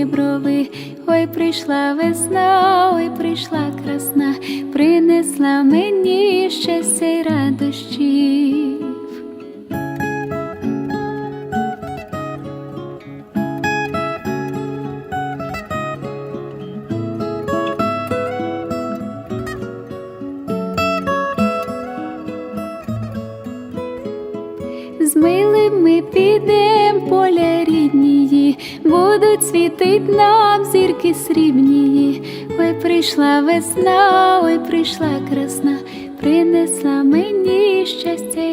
діброви. Ой, прийшла весна, ой, прийшла красна, принесла мені щастя й радощів. З милим ми підем поля будуть світить нам зірки срібні. Ой, прийшла весна, ой, прийшла красна, принесла мені щастя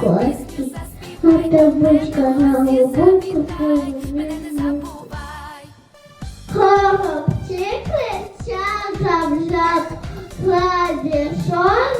кості, а табличка на губу Хлопчики, час завжди кладішон.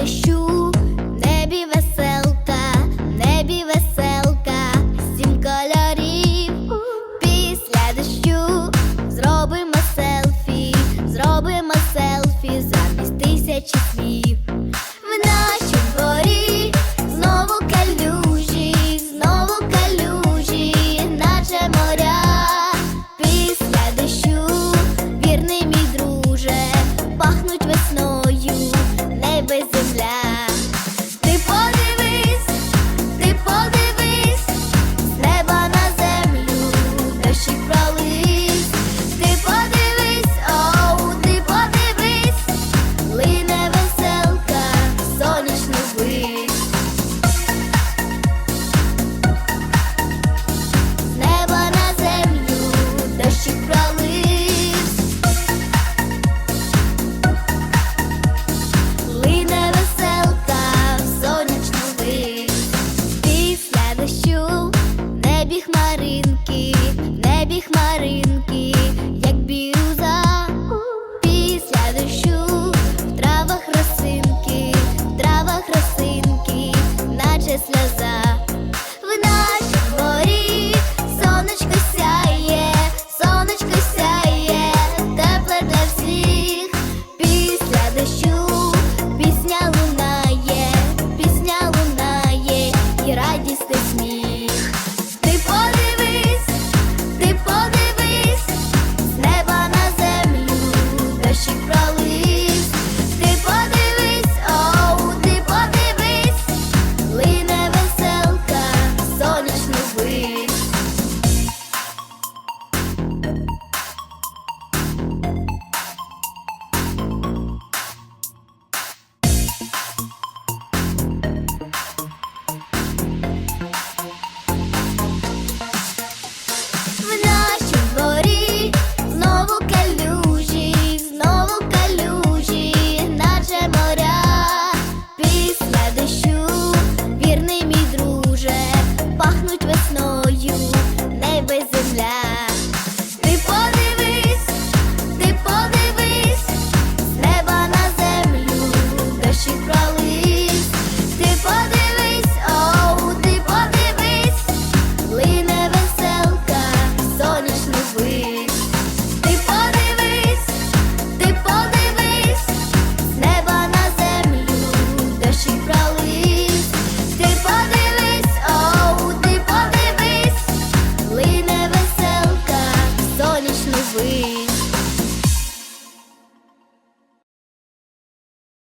дощу, небі веселка, небі веселка, сім кольорів після дощу. Зробимо селфі, зробимо селфі. Замість тисячі. Tesla's up.